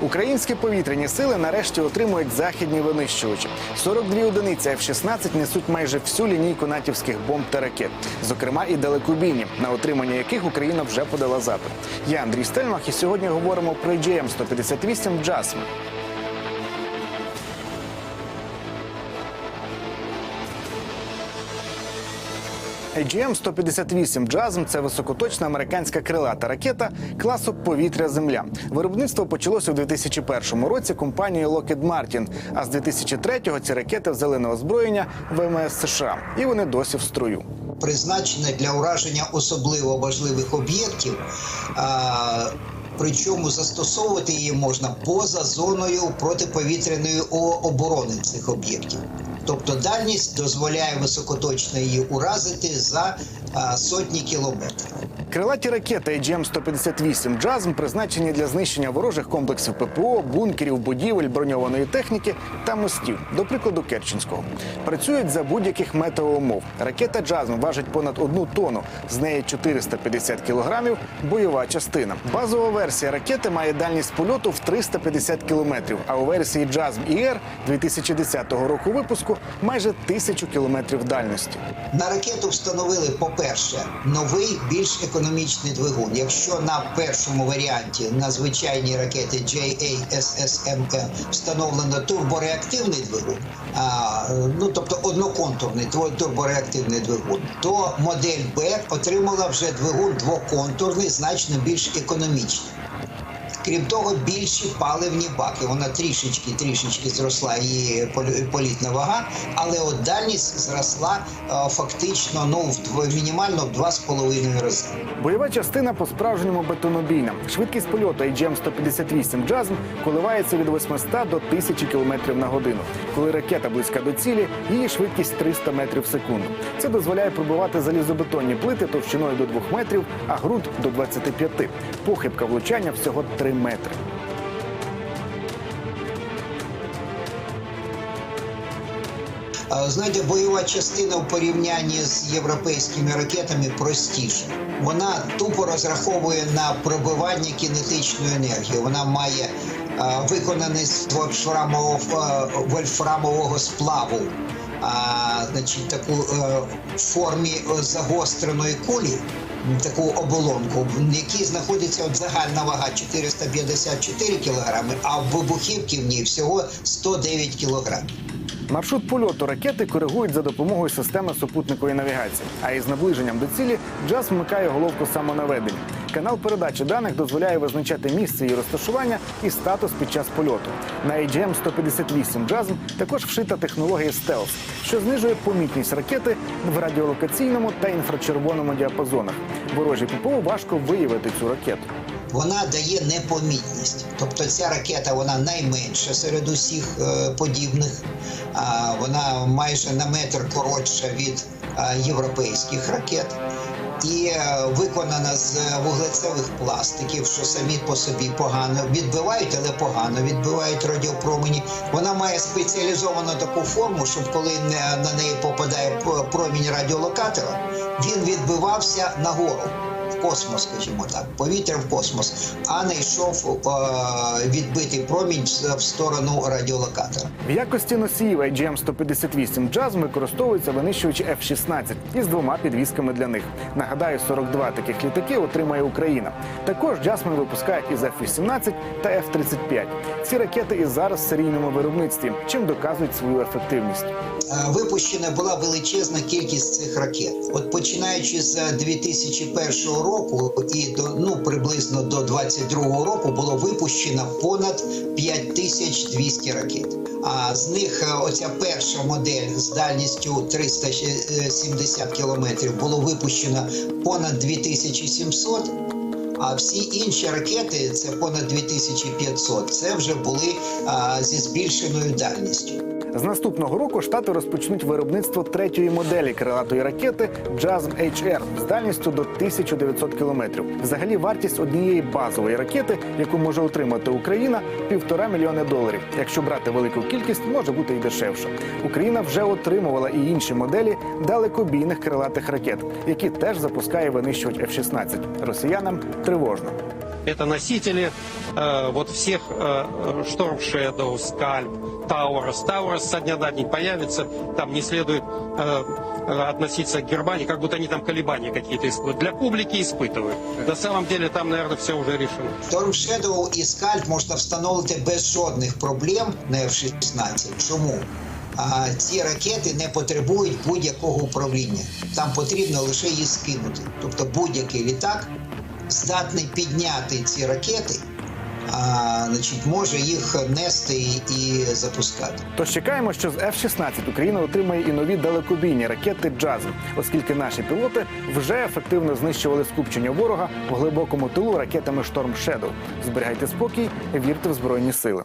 Українські повітряні сили нарешті отримують західні винищувачі. 42 одиниці F-16 несуть майже всю лінійку натівських бомб та ракет, зокрема і далекобійні, на отримання яких Україна вже подала запит. Я Андрій Стельмах, і сьогодні говоримо про GM-158 «Джасм». AGM-158 «Джазм» – це високоточна американська крилата ракета класу повітря-земля. Виробництво почалося у 2001 році компанією Lockheed Martin, а з 2003-го ці ракети взяли на озброєння ВМС США, і вони досі в строю. призначена для ураження особливо важливих об'єктів. Причому застосовувати її можна поза зоною протиповітряної оборони цих об'єктів. Тобто дальність дозволяє високоточно її уразити за сотні кілометрів. Крилаті ракети AGM-158 «Джазм» призначені для знищення ворожих комплексів ППО, бункерів, будівель, броньованої техніки та мостів, до прикладу Керченського. Працюють за будь-яких метеоумов. Ракета «Джазм» важить понад одну тонну, з неї 450 кілограмів бойова частина. Базова версія ракети має дальність польоту в 350 кілометрів, а у версії «Джазм ER» 2010 року випуску майже тисячу кілометрів дальності. На ракету встановили, по-перше, новий більш економічний двигун. Якщо на першому варіанті на звичайній ракети JASSMM встановлено турбореактивний двигун, а, ну тобто одноконтурний турбореактивний двигун, то модель Б отримала вже двигун двоконтурний, значно більш економічний. Крім того, більші паливні баки. Вона трішечки трішечки зросла її полі- політна вага, але от дальність зросла е, фактично ну в мінімально в два з половиною рази. Бойова частина по-справжньому бетонобійна. Швидкість польоту AGM-158 «Джазм» коливається від 800 до 1000 км на годину. Коли ракета близька до цілі, її швидкість 300 метрів в секунду. Це дозволяє пробивати залізобетонні плити товщиною до 2 метрів, а ґрунт до 25. Похибка влучання всього 3 метри. Знаєте, бойова частина в порівнянні з європейськими ракетами простіша. Вона тупо розраховує на пробивання кінетичної енергії. Вона має е, виконаний з вольфрамового, сплаву. А, значить, таку е, в формі е, загостреної кулі, таку оболонку, в якій знаходиться от загальна вага 454 кілограми, а в вибухівці в ній всього 109 кілограмів. Маршрут польоту ракети коригують за допомогою системи супутникової навігації. А із наближенням до цілі джаз вмикає головку самонаведення. Канал передачі даних дозволяє визначати місце її розташування і статус під час польоту. На AGM-158 «Джазм» також вшита технологія стелс, що знижує помітність ракети в радіолокаційному та інфрачервоному діапазонах. Ворожій ППО важко виявити цю ракету. Вона дає непомітність. Тобто ця ракета вона найменша серед усіх е, подібних. Вона майже на метр коротша від е, європейських ракет. І е, виконана з вуглецевих пластиків, що самі по собі погано відбивають, але погано відбивають радіопромені. Вона має спеціалізовану таку форму, щоб коли на неї попадає промінь радіолокатора, він відбивався нагору в космос, скажімо так, повітря в космос, а не йшов е, відбитий промінь в- сторону радіолокатора. В якості носіїв AGM-158 «Джаз» використовуються винищувачі F-16 із двома підвісками для них. Нагадаю, 42 таких літаки отримає Україна. Також «Джасми» випускають із F-18 та F-35. Ці ракети і зараз в серійному виробництві, чим доказують свою ефективність. Е, Випущена була величезна кількість цих ракет. От починаючи з 2001 року і до ну приблизно до 2022 року було випущено понад 5200 ракет. А з них е, оця перша модель з дальністю 370 кілометрів було випущено понад 2700. А всі інші ракети це понад 2500. Це вже були а, зі збільшеною дальністю. З наступного року штати розпочнуть виробництво третьої моделі крилатої ракети «Джазм HR» з дальністю до 1900 кілометрів. Взагалі вартість однієї базової ракети, яку може отримати Україна, півтора мільйони доларів. Якщо брати велику кількість, може бути і дешевше. Україна вже отримувала і інші моделі далекобійних крилатих ракет, які теж запускає винищувач F-16. Росіянам тривожно. Это носители э, вот всех э, Storm Shadow, Scalp, Taurus. Taurus со дня на день появится. Там не следует э, э, относиться к Германии, как будто они там колебания какие-то испытывают. Для публики испытывают. На самом деле там, наверное, все уже решено. Storm Shadow і скальп можна встановити без жодних проблем на F-16. Чому? А ці ракети не потребують будь-якого управління. Там потрібно лише її скинути. Тобто будь-який літак здатний підняти ці ракети, а, значить, може їх нести і запускати. Тож чекаємо, що з F-16 Україна отримає і нові далекобійні ракети «Джазм», оскільки наші пілоти вже ефективно знищували скупчення ворога в глибокому тилу ракетами «Шторм Шедоу». Зберігайте спокій, вірте в збройні сили.